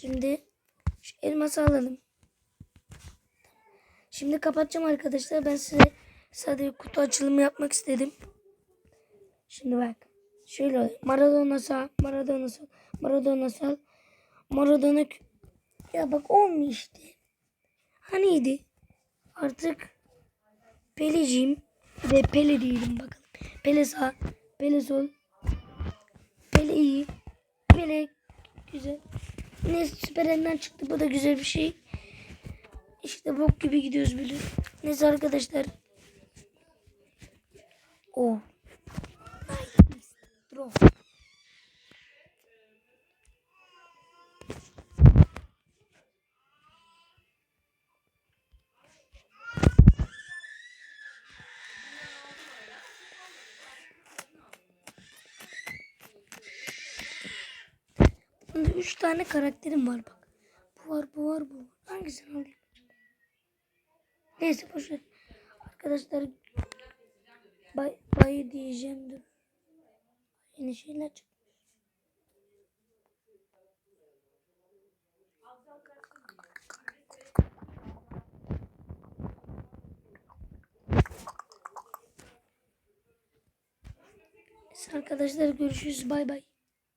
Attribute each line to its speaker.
Speaker 1: Şimdi şu elması alalım. Şimdi kapatacağım arkadaşlar. Ben size sadece kutu açılımı yapmak istedim. Şimdi bak. Şöyle oluyor. Maradona sağ, Maradona sol, Maradona sağ, Maradona Ya bak olmuyor işte. Haniydi? Artık Peleciyim. De Pele değilim bakalım. Pele sağ, Pele sol, Pele iyi, Pele güzel. Ne süper Ender çıktı. Bu da güzel bir şey. İşte bok gibi gidiyoruz böyle. Neyse arkadaşlar. Oh. Bunda üç tane karakterim var bak. Bu var, bu var, bu var. Hangisini alayım? Neyse boşver. Arkadaşlar bay, bay diyeceğim dur. Yeni şeyler çık. Neyse Arkadaşlar görüşürüz. Bay bay.